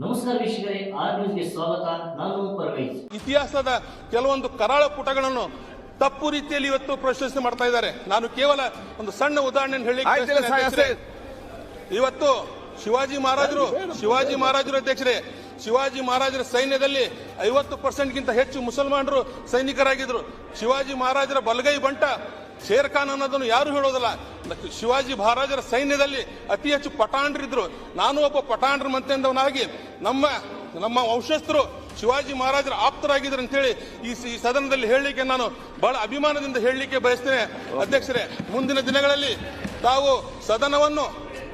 ನಮಸ್ಕಾರ ವೀಕ್ಷಕರೇ ಆರ್ ನ್ಯೂಸ್ಗೆ ಸ್ವಾಗತ. ನಾನು ಇತಿಹಾಸದ ಕೆಲವೊಂದು ಕರಾಳ ಪುಟಗಳನ್ನು ತಪ್ಪು ರೀತಿಯಲ್ಲಿ ಇವತ್ತು ಪ್ರಶಸ್ತಿ ಮಾಡ್ತಾ ಇದ್ದಾರೆ. ನಾನು ಕೇವಲ ಒಂದು ಸಣ್ಣ ಉದಾಹರಣೆ ಹೇಳಿ. ಇವತ್ತು ಶಿವಾಜಿ ಮಹಾರಾಜರು ಶಿವಾಜಿ ಮಹಾರಾಜರು ಅಧ್ಯಕ್ಷರೇ ಶಿವಾಜಿ ಮಹಾರಾಜರ ಸೈನ್ಯದಲ್ಲಿ ಐವತ್ತು ಪರ್ಸೆಂಟ್ಗಿಂತ ಹೆಚ್ಚು ಮುಸಲ್ಮಾನರು ಸೈನಿಕರಾಗಿದ್ರು. ಶಿವಾಜಿ ಮಹಾರಾಜರ ಬಲಗೈ ಬಂಟ ಶೇರ್ ಖಾನ್ ಅನ್ನೋದನ್ನು ಯಾರು ಹೇಳೋದಿಲ್ಲ. ಶಿವಾಜಿ ಮಹಾರಾಜರ ಸೈನ್ಯದಲ್ಲಿ ಅತಿ ಹೆಚ್ಚು ಪಟಾಂಡ್ರಿದ್ರು ನಾನು ಒಬ್ಬ ಪಟಾಂಡ್ರ ಮಂತೆಂದವನಾಗಿ ನಮ್ಮ ನಮ್ಮ ವಂಶಸ್ಥರು ಶಿವಾಜಿ ಮಹಾರಾಜರ ಆಪ್ತರಾಗಿದ್ರು ಅಂತೇಳಿ ಈ ಈ ಸದನದಲ್ಲಿ ಹೇಳಲಿಕ್ಕೆ ನಾನು ಬಹಳ ಅಭಿಮಾನದಿಂದ ಹೇಳಲಿಕ್ಕೆ ಬಯಸ್ತೇನೆ ಅಧ್ಯಕ್ಷರೇ ಮುಂದಿನ ದಿನಗಳಲ್ಲಿ ತಾವು ಸದನವನ್ನು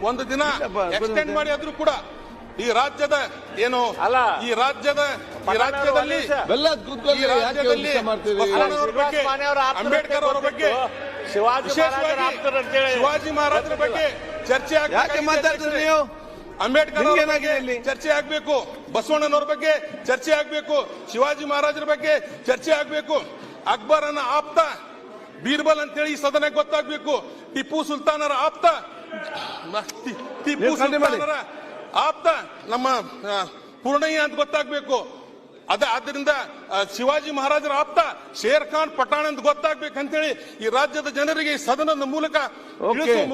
ಒಂದು ದಿನ ಎಕ್ಸ್ಟೆಂಡ್ ಮಾಡಿ ಆದ್ರೂ ಕೂಡ ಈ ರಾಜ್ಯದ ಏನು ಅಲ್ಲ. ಈ ರಾಜ್ಯದ ಈ ರಾಜ್ಯದಲ್ಲಿ ಅಂಬೇಡ್ಕರ್ ಅವರ ಬಗ್ಗೆ. ಶಿವಾಜಿ ಶಿವಾಜಿ ಮಹಾರಾಜರ ಬಗ್ಗೆ ಚರ್ಚೆ ಯಾಕೆ ಮಾತಾಡ್ತೀರಿ. ನೀವು? ಅಂಬೇಡ್ಕರ್? ಚರ್ಚೆ ಆಗ್ಬೇಕು. ಬಸವಣ್ಣನವ್ರ ಬಗ್ಗೆ ಚರ್ಚೆ ಆಗ್ಬೇಕು. ಶಿವಾಜಿ ಮಹಾರಾಜರ ಬಗ್ಗೆ ಚರ್ಚೆ ಆಗ್ಬೇಕು. ಅಕ್ಬರನ ಆಪ್ತ ಬೀರ್ಬಲ್ ಅಂತೇಳಿ ಈ ಸದನಕ್ಕೆ ಗೊತ್ತಾಗ್ಬೇಕು. ಟಿಪ್ಪು ಸುಲ್ತಾನರ ಆಪ್ತ ಟಿಪ್ಪು. ಸುಲ್ತಾನರ ಆಪ್ತ ನಮ್ಮ ಪೂರ್ಣಯ್ಯ ಅಂತ ಗೊತ್ತಾಗ್ಬೇಕು. ಅದ ಆದ್ದರಿಂದ ಶಿವಾಜಿ ಮಹಾರಾಜರ ಆಪ್ತ ಶೇರ್ ಖಾನ್ ಪಠಾಣ್ ಅಂತ ಗೊತ್ತಾಗ್ಬೇಕಂತೇಳಿ ಈ ರಾಜ್ಯದ ಜನರಿಗೆ ಈ ಸದನದ ಮೂಲಕ.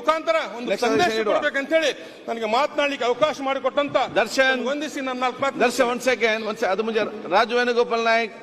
ಮುಖಾಂತರ ಒಂದು ಸಂದೇಶ ಕೊಡ್ಬೇಕಂತ ಹೇಳಿ ನನಗೆ ಮಾತನಾಡಲಿಕ್ಕೆ ಅವಕಾಶ ಮಾಡಿಕೊಟ್ಟಂತ ದರ್ಶನ್. ವಂದಿಸಿ ನನ್ನ ದರ್ಶನ್ ಒಂದ್ ಸೆಕೆಂಡ್ ಒಂದ್ ಅದು ಮುಂಜಾನೆ ರಾಜು ವೇಣುಗೋಪಾಲ್ ನಾಯ್ಕ್